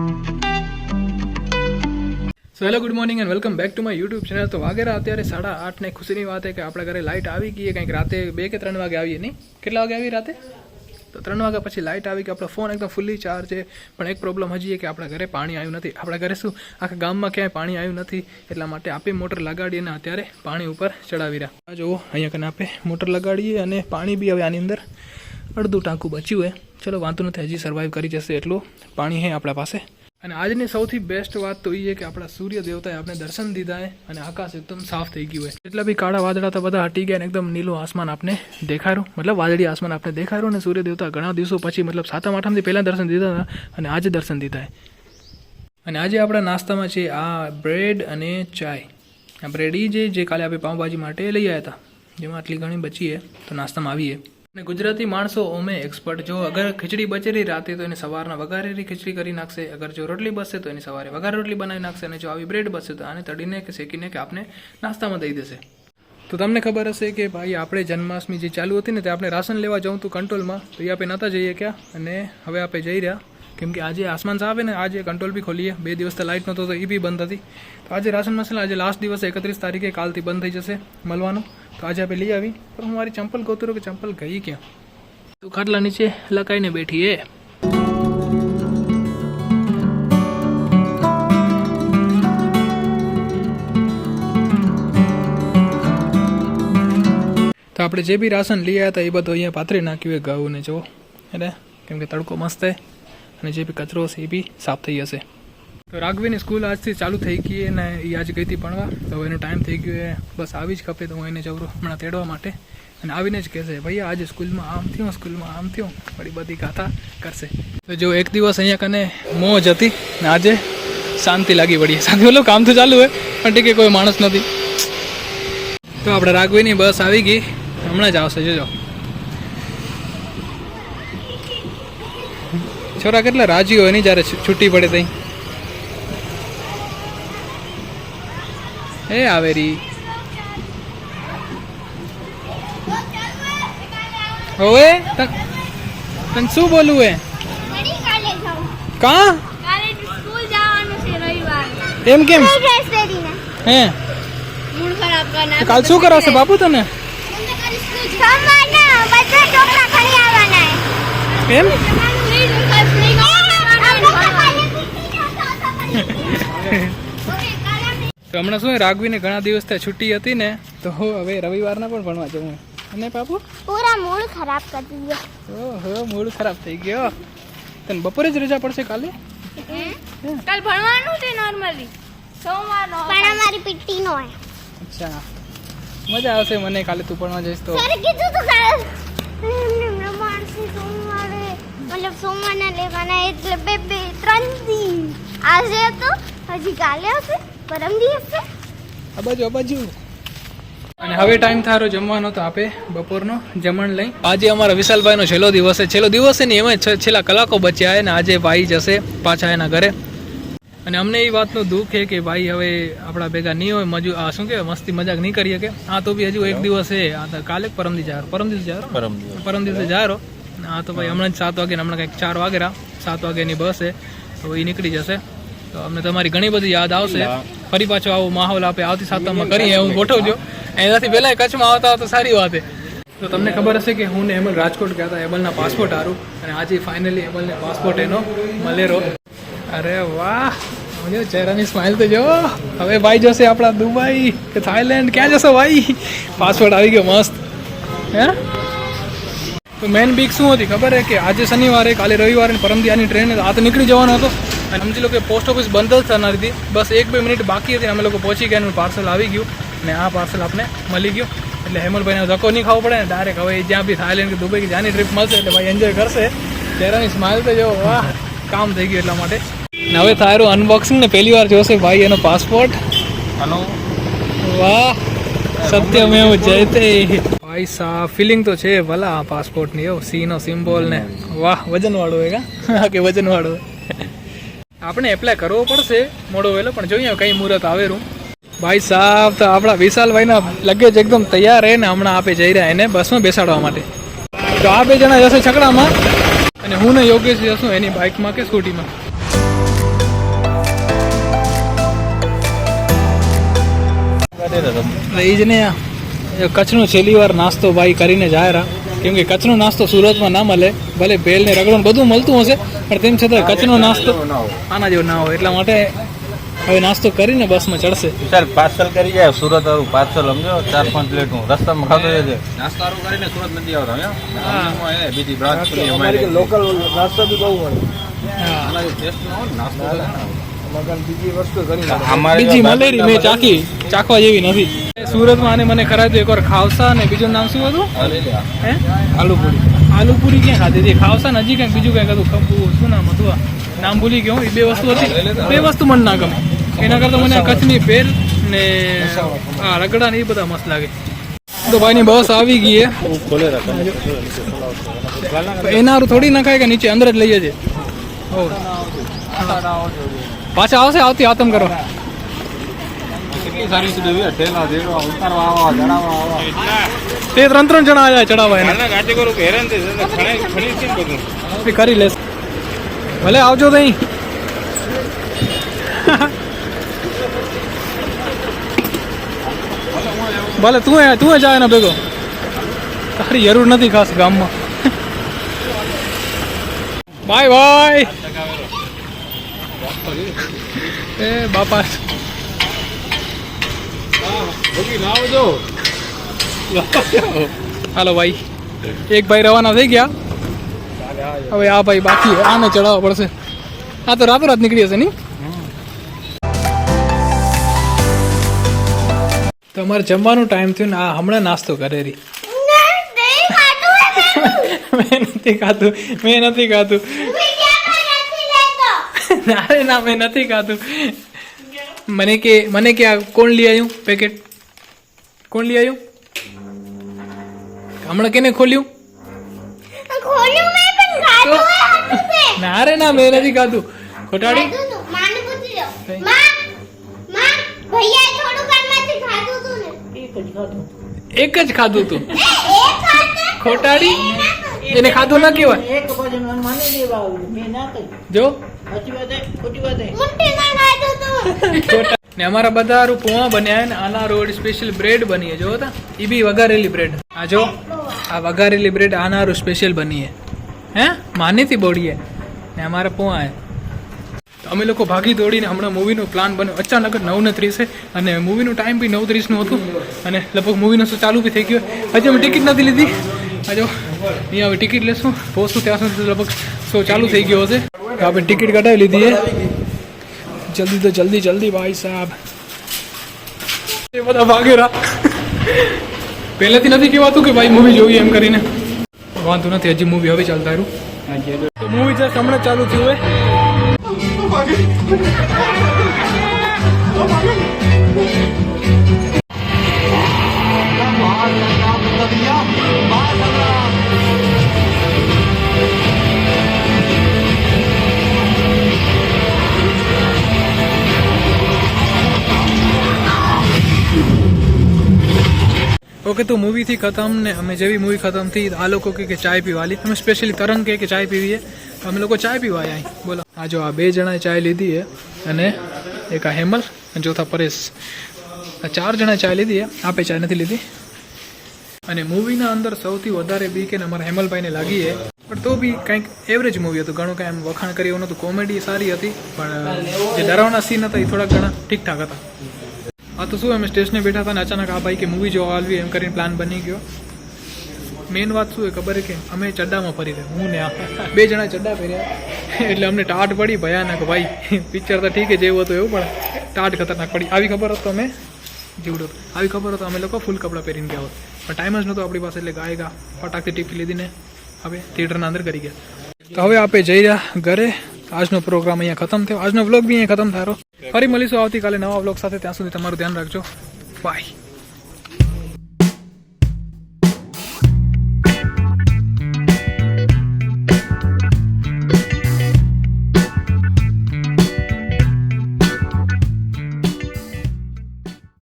So hello good morning and welcome back to my YouTube channel તો વાગેરા અત્યારે સાડા આઠ ને ખુશીની વાત છે કે આપણા ઘરે લાઇટ આવી ગઈ કંઈક રાતે બે કે ત્રણ વાગે આવીએ, નહીં? કેટલા વાગે આવી રાતે? તો ત્રણ વાગ્યા પછી લાઇટ આવી કે આપણો ફોન એકદમ ફૂલ્લી ચાર્જ છે. પણ એક પ્રોબ્લેમ હજી કે આપણા ઘરે પાણી આવ્યું નથી. આપણા ઘરે શું? આખા ગામમાં ક્યાંય પાણી આવ્યું નથી. એટલા માટે આપે મોટર લગાડીને અત્યારે પાણી ઉપર ચડાવી રહ્યા. જુઓ, અહીંયા કને આપે મોટર લગાડીએ અને પાણી બી હવે આની અંદર. અડધું ટાંકું બચ્યું હોય ચલો, વાંધો નથી, હજી સર્વાઈવ કરી જશે એટલું. પાણી હે આપણા પાસે. અને આજની સૌથી બેસ્ટ વાત તો એ છે કે આપણા સૂર્ય દેવતાએ આપણે દર્શન દીધા હે અને આકાશ એકદમ સાફ થઈ ગયું હોય જેટલા બી કાળા વાદળા તો બધા હટી ગયા અને એકદમ નીલું આસમાન આપને દેખાયું. મતલબ વાદળી આસમાન આપણે દેખાયું અને સૂર્ય દેવતા ઘણા દિવસો પછી, મતલબ સાતમ આઠમથી પહેલાં દર્શન દીધા હતા અને આજે દર્શન દીધા અને આજે આપણા નાસ્તામાં છે આ બ્રેડ અને ચાય આ બ્રેડ એ જે કાલે આપણે પાઉંભાજી માટે લઈ આવ્યા હતા. જેમાં આટલી ઘણી બચી તો નાસ્તામાં આવીએ. અને ગુજરાતી માણસો ઓમે એક્સપર્ટ જો અગર ખીચડી બચેલી રાતે તો એને સવારના વઘારેલી ખીચડી કરી નાખશે. અગર જો રોટલી બસે તો એની સવારે વઘાર રોટલી બનાવી નાખશે અને જો આવી બ્રેડ બચશે તો આને તળીને કે શેકીને કે આપને નાસ્તામાં દઈ દેશે. તો તમને ખબર હશે કે ભાઈ આપણે જન્માષ્ટમી જે ચાલુ હતી ને તે આપણે રાશન લેવા જવું હતું કંટ્રોલમાં. તો એ આપણે નહોતા જઈએ ક્યાં? અને હવે આપણે જઈ રહ્યા. કેમ કે આજે આસમાન આવે ને, આજે કંટ્રોલ બી ખોલીએ. બે દિવસ તો લાઇટ નહોતો તો એ બી બંધ હતી. તો આજે રાશન મસાલા, આજે લાસ્ટ દિવસ એકત્રીસ તારીખે કાલથી બંધ થઈ જશે મળવાનું. તો આજે આપણે લઈ આવી. પણ હું મારી ચંપલ ગોતરું કે ચંપલ ગઈ ક્યાં? તો ખાટલા નીચે લકાઈને બેઠી એ તો આપણે જે બી રાશન લઈ આવ્યા હતા એ બધું અહીંયા પાથરી નાખ્યું એ ઘઉં ને જો એટલે કેમ કે તડકો મસ્ત છે. અને જે બી કચરો છે એ બી સાફ થઈ જશે. તો રાઘવીની સ્કૂલ આજથી ચાલુ થઈ ગઈ અને એ આજે ગઈ હતી ભણવા. તો એનો ટાઈમ થઈ ગયો એ બસ આવી જ ખપે તો હું એને જવરો હમણાં તેડવા માટે અને આવીને જ કહેશે ભાઈ આજે સ્કૂલમાં આમ થયું, સ્કૂલમાં આમ થયું. વળી બધી ગાથા કરશે. તો જો એક દિવસ અહીંયા કને મોજ હતી ને આજે શાંતિ લાગી પડી શાંતિ બોલો કામ તો ચાલુ હોય, પણ ઠીક કોઈ માણસ નથી. તો આપણે રાઘવીની બસ આવી ગઈ. હમણાં જ આવશે, જોજો. છોરા કેટલા રાજી હોય નહીં જ્યારે છૂટી પડે તઈ? એ આવેરી. હવે? તન શું બોલવું હે. કા? એમ કેમ? હે? કાલ શું કરાવશે બાપુ તને? એમ? તો હમણાં શું રાઘવીને ઘણા દિવસ ત્યાં છુટ્ટી હતી ને તો હવે રવિવારના પણ ભણવા જવું અને બાપુ? પૂરા મૂળ ખરાબ કરી ગયો ઓહો મૂળ ખરાબ થઈ ગયો. તને બપોરે જ રજા પડશે કાલે? કાલ ભણવાનું છે નોર્મલી સોમવારનો પણ અમારી પીટી નો હોય. અચ્છા. મજા આવશે મને કાલે તું ભણવા જઈશ તો. સર કીધું તો કાલે. મતલબ સોમવારના લેવાના એટલે બે બે ત્રણ દિન આજે તો હજી કાલે હશે પરમ દિવસે આ બાજુ આ બાજુ અને હવે ટાઈમ થારો જમવાનો તો આપે બપોરનો જમણ લઈ. આજે અમારા વિશાલભાઈનો છેલ્લો દિવસ છે. છેલ્લો દિવસ છે ને એમાં છેલ્લા કલાકો બચ્યા અને ને આજે ભાઈ જશે પાછા એના ઘરે. અને અમને એ વાતનું દુઃખ છે કે ભાઈ હવે આપણા ભેગા નહીં હોય મજુ આ શું કહેવાય મસ્તી મજાક નહીં કરીએ કે આ તો બી હજુ એક દિવસ છે. આ તો કાલે પરમ દી જાહેર? પરમ દિવસ જાહેર. પરમ દિવસે જારો આ તો ભાઈ હમણાં જ સાત વાગે હમણાં કંઈક ચાર વાગેરા સાત વાગ્યાની બસ છે. તો એ નીકળી જશે. તો અમને તમારી ઘણી બધી યાદ આવશે. ફરી પાછો આવો માહોલ આપે. આવતી સાતમમાં કરીએ હું ગોઠવજો. એનાથી પહેલાં કચ્છમાં આવતા તો સારી વાત છે. તો તમને ખબર હશે કે હું ને એમલ રાજકોટ ગયા હતા એમલના પાસપોર્ટ હારું. અને આજે ફાઇનલી એમલને પાસપોર્ટ એનો મળેરો અરે વાહ! જો ચહેરાની સ્માઇલ તો જો. હવે ભાઈ જશે આપણા દુબઈ કે થાઈલેન્ડ ક્યાં જશો ભાઈ? પાસપોર્ટ આવી ગયો મસ્ત. હે? તો મેન બીક શું હતી? ખબર હે કે આજે શનિવારે કાલે રવિવારે ને પરમદી આની ટ્રેન આ તો નીકળી જવાનો હતો. અને સમજી લો કે પોસ્ટ ઓફિસ બંધ જ થનાર હતી. બસ એક બે મિનિટ બાકી હતી અમે લોકો પહોંચી ગયા એનું પાર્સલ આવી ગયું ને આ પાર્સલ આપને મળી ગયું. એટલે હેમલભાઈને ધક્કો નહીં ખાવો પડે ને ડાયરેક્ટ હવે જ્યાં બી થાઈલેન્ડ કે દુબઈ કે જ્યાંની ટ્રીપ મળશે એટલે ભાઈ એન્જોય કરશે. ચહેરાની સ્માઇલ તો જો વાહ કામ થઈ ગયું એટલા માટે. ને હવે તારું અનબોક્સિંગ ને પહેલી વાર જોશે ભાઈ એનો પાસપોર્ટ હલો વાહ. સત્યમેવ જયતે ભાઈ સા ફિલિંગ તો છે ભલા પાસપોર્ટની એવું સી નો સિમ્બોલ ને. વાહ વજન વાળો હે, કા કે વજન વાળો આપણે એપ્લાય કરવો પડશે મોડો વહેલો પણ જોઈએ કઈ મુહૂર્ત આવેરું ભાઈ સાહેબ, તો આપણા વિશાલભાઈના લગેજ એકદમ તૈયાર રહે ને, હમણાં આપે જઈ રહ્યા એને બસમાં બેસાડવા માટે. તો આ બે જણા જશે છકડામાં. અને હું ને યોગેશ જશું એની બાઇકમાં કે સ્કૂટીમાં. એ જ ને કચ્છનો છેલ્લી વાર નાસ્તો ભાઈ કરીને જાય રા કેમ કે કચ્છનો નાસ્તો સુરતમાં ના મળે ભલે ભેલ ને રગડો ને બધું મળતું હશે પણ તેમ છતાં કચ્છનો નાસ્તો આના જેવો ના હોય. એટલા માટે હવે નાસ્તો કરીને બસમાં ચડશે. સર પાર્સલ કરી જાય સુરત વાળું પાર્સલ સમજો ચાર પાંચ પ્લેટ હું રસ્તામાં ખાતો જશે નાસ્તો સારું કરીને સુરત નથી આવતો હા. બીજી બ્રાન્ચ અમારી લોકલ નાસ્તો બી બહુ હોય. નાસ્તો તો છે ને. મગન બીજી વસ્તુ ઘણી બીજી મલેરી મેં ચાખી ચાખવા જેવી નથી. સુરતમાં આને મને ખરા એકવાર ખાવસા ને બીજું નામ શું હતું? હે આલુપુરી. આલુપુરી ક્યાં? ખાધી હતી ખાવસા ને હજી કંઈક બીજું કંઈક હતું. ખંભુ શું નામ હતું નામ ભૂલી ગયો એ બે વસ્તુ હતી. બે વસ્તુ મને ના ગમે. એના કરતાં મને આ કચ્છની ભેલ ને આ રગડા ને એ બધા મસ્ત લાગે. તો ભાઈની બસ આવી ગઈ હે. એના થોડી નખાય કે નીચે? અંદર જ લઈએ છે હો. પાછા આવશે આવતી આતમ આવા તે ત્રણ ત્રણ જણા આવ્યા ચડાવવા એને. કરું કરી લેશ. ભલે આવજો તઈ ભલે તું એ તું જાય ને ભેગો. તારી જરૂર નથી ખાસ ગામમાં. Bye bye. એ બાપા. હાલો ભાઈ. એક ભાઈ રવાના થઈ ગયા. હવે આ ભાઈ બાકી આને ચડાવવા પડશે. આ તો રાતોરાત નીકળી હશે નહીં? તમારે જમવાનું ટાઈમ થયું ને આ હમણાં નાસ્તો કરે રહી મેં. નથી ખાધું મેં નથી ખાધું તું ક્યાં પણ નથી લેતો. ના રે ના મેં નથી ખાધું. મને કે મને કે આ કોણ લઈ આવ્યું પેકેટ? કોણ લઈ આવ્યું હમણાં કેને ખોલ્યું? ખોલ્યું મેં પણ ખાધું હે હનુસે. ના રે ના મેં નથી ખાધું. ખોટાડી. એક જ ખાધું તું? ખોટાડી? એને ખાધું ના કહેવાય? એક ભજન મને દેવા આવ્યું મેં ના કહ્યું. જો. ને અમારા બધા પોવા બન્યા ને આના રોડ સ્પેશિયલ બ્રેડ બની જો તા. એ બી વઘારેલી બ્રેડ આ જો આ વઘારેલી બ્રેડ આના હારું સ્પેશિયલ બની હે? માનીથી બોડીએ ને અમારા પોવા અમે લોકો ભાગી દોડીને હમણાં મૂવીનો પ્લાન બન્યો. અચાનક જ નવ ને ત્રીસે અને મૂવીનું ટાઈમ બી નવ ત્રીસનું હતું. અને લગભગ મૂવીનો શું ચાલુ બી થઈ ગયો. હજી અમે ટિકિટ નથી લીધી. આ અહીંયા હવે ટિકિટ લેશું. પહોંચશું ત્યાં સુધી લગભગ શો ચાલુ થઈ ગયો હશે. આપણે ટિકિટ કઢાવી લીધી જલ્દી તો જલ્દી જલ્દી ભાઈ સાહેબ. એ બધા ભાગેરા પહેલેથી નથી કહેવાતું કે ભાઈ મૂવી જોઈએ એમ કરીને. વાંધો નથી, હજી મૂવી હવે ચાલતા રહ્યું મૂવી જસ્ટ હમણાં ચાલુ થયું હોય ઓકે તો મૂવીથી ખતમ ને અમે જેવી મૂવી ખતમ થઈ, આ લોકો કે ચાય પીવાલી અમે સ્પેશિયલી તરંગ કે ચાય પીવીએ. અમે લોકો ચાય પીવા અહીં. બોલો. આ જો આ બે જણાએ ચાય લીધી હે અને એક આ હેમલ અને ચોથા પરેશ. આ ચાર જણાએ ચાય લીધી છે આપે ચાય નથી લીધી. અને મૂવીના અંદર સૌથી વધારે બી કે અમારા હેમલભાઈને લાગી હે. પણ તો બી કંઈક એવરેજ મૂવી હતું. ઘણું કાંઈ એમ વખાણ કરી એવું નહોતું. કોમેડી સારી હતી, પણ જે ડરાવના સીન હતા એ થોડા ઘણા ઠીકઠાક હતા. હા, તો શું, અમે સ્ટેશને બેઠા હતા ને અચાનક આ ભાઈ કે મૂવી જોવા આવી એમ કરીને પ્લાન બની ગયો. મેઇન વાત શું એ ખબર કે અમે ચડ્ડામાં ફરી રહ્યા. હું ને આ બે જણા ચડ્ડા પહેર્યા એટલે અમને ટાટ પડી, ભયાનક. ભાઈ પિક્ચર તો ઠીક જેવું હતું, એવું પણ ટાટ ખતરનાક પડી. આવી ખબર હોત તો અમે જીવડો આવી ખબર હોત અમે લોકો ફૂલ કપડાં પહેરીને ગયા હોત. પણ ટાઈમ જ નહોતો આપણી પાસે, એટલે ગાય ગા ફટાકથી ટીપી લીધીને હવે થિયેટરના અંદર કરી ગયા. તો હવે આપણે જઈ રહ્યા ઘરે. આજનો પ્રોગ્રામ અહીંયા ખતમ થયો. આજનો વ્લોગ બી અહીંયા ખતમ થયો. ફરી મળીશું આવતીકાલે નવા વ્લોગ સાથે. ત્યાં સુધી તમારું ધ્યાન રાખજો. બાય